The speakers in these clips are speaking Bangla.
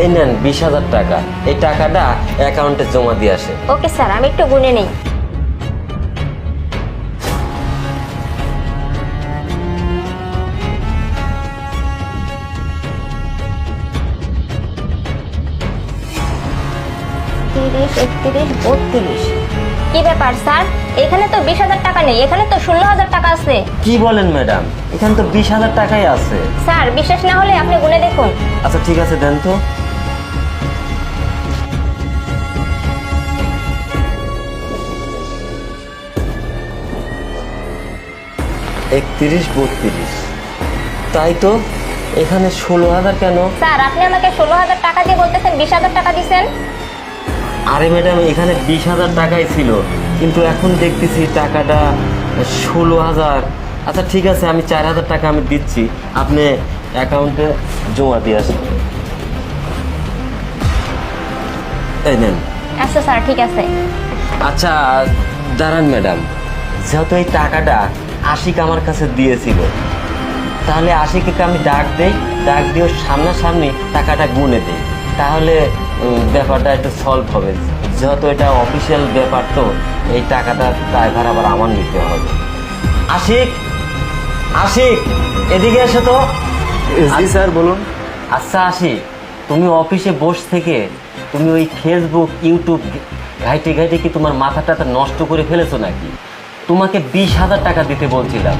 এই নেন বিশ হাজার টাকা। এই টাকাটা অ্যাকাউন্টে জমা দিয়ে আসে। ওকে স্যার আমি একটু গুনে নেই। তিরিশ একত্রিশ বত্রিশ। কি ব্যাপার স্যার? এখানে তো বিশ হাজার টাকা নেই এখানে তো ষোলো হাজার টাকা আছে। কি বলেন ম্যাডাম? এখানে তো বিশ হাজার টাকাই আছে। স্যার বিশ্বাস না হলে আপনি গুনে দেখুন। আচ্ছা ঠিক আছে দেন তো। একত্রিশ বত্রিশ। তাই তো এখানে ষোলো হাজার কেন? স্যার আপনি আমাকে ষোলো হাজার টাকা দিয়ে বলতেছেন বিশ হাজার টাকা দিচ্ছেন আরে ম্যাডাম এখানে বিশ হাজার টাকাই ছিল কিন্তু এখন দেখতেছি টাকাটা ষোলো হাজার। আচ্ছা ঠিক আছে আমি চার হাজার টাকা আমি দিচ্ছি। আপনি অ্যাকাউন্টে জমা দিয়ে আসুন। এই নেন। আচ্ছা স্যার ঠিক আছে। আচ্ছা দাঁড়ান ম্যাডাম। যেহেতু এই টাকাটা আশিক আমার কাছে দিয়েছিল। তাহলে আশিককে আমি ডাক দেই ডাক দিয়ে সামনাসামনি টাকাটা গুনে দেই। তাহলে ব্যাপারটা একটু সলভ হবে। যেহেতু এটা অফিসিয়াল ব্যাপার তো এই টাকাটা ড্রাইভার আবার আমার নিতে হবে। আশিক আশিক এদিকে এসো তো। জি স্যার বলুন। আচ্ছা আসি তুমি অফিসে বস থেকে তুমি ওই ফেসবুক ইউটিউব ঘাইটে ঘাইটে কি তোমার মাথাটা নষ্ট করে ফেলেছো নাকি? তোমাকে বিশ হাজার টাকা দিতে বলছিলাম।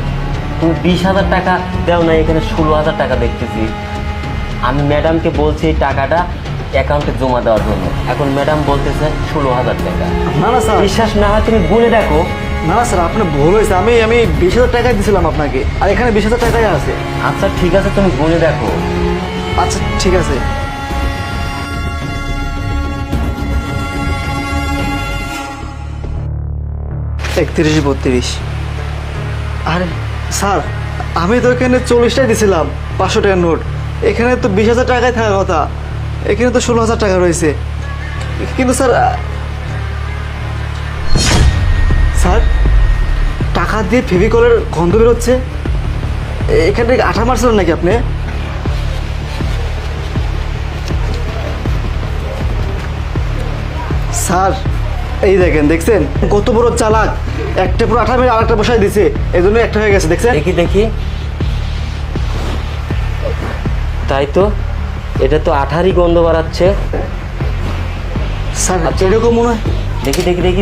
তুমি বিশ হাজার টাকা দাও না এখানে ষোলো হাজার টাকা দেখতেছি। আমি ম্যাডামকে বলছি এই টাকাটা অ্যাকাউন্টে জমা দেওয়ার জন্য। এখন ম্যাডাম বলতেছে ষোলো হাজার টাকা। না না স্যার। বিশ্বাস না হয় তুমি গুনে দেখো। না না স্যার আপনার ভুল হয়েছে। আমি আমি বিশ হাজার টাকাই দিয়েছিলাম আপনাকে। আর এখানে বিশ হাজার টাকাই আছে। আচ্ছা ঠিক আছে তুমি গুনে দেখো। আচ্ছা ঠিক আছে। একত্রিশ, বত্রিশ। আরে, স্যার, আমি তো এখানে চল্লিশটাই দিছিলাম, পাঁচশো টাকার নোট। এখানে তো বিশ হাজার টাকায় থাকার কথা। এখানে তো ষোলো হাজার টাকা রয়েছে। কিন্তু স্যার স্যার, টাকা দিয়ে ফেভিকলের গন্ধ বেরোচ্ছে। এখান আঠা মারছিলেন নাকি আপনি? স্যার এই দেখেন দেখছেন? কত বড় চালাক। একটা পুরো আঠা মেরে আরেকটা বসাই দিছে। এই জন্য একটা হয়ে গেছে দেখছেন? দেখি দেখি। তাই তো এটা তো আঠারই গন্ধ বাড়াচ্ছে। স্যার এরকম মনে হয় দেখি দেখি দেখি।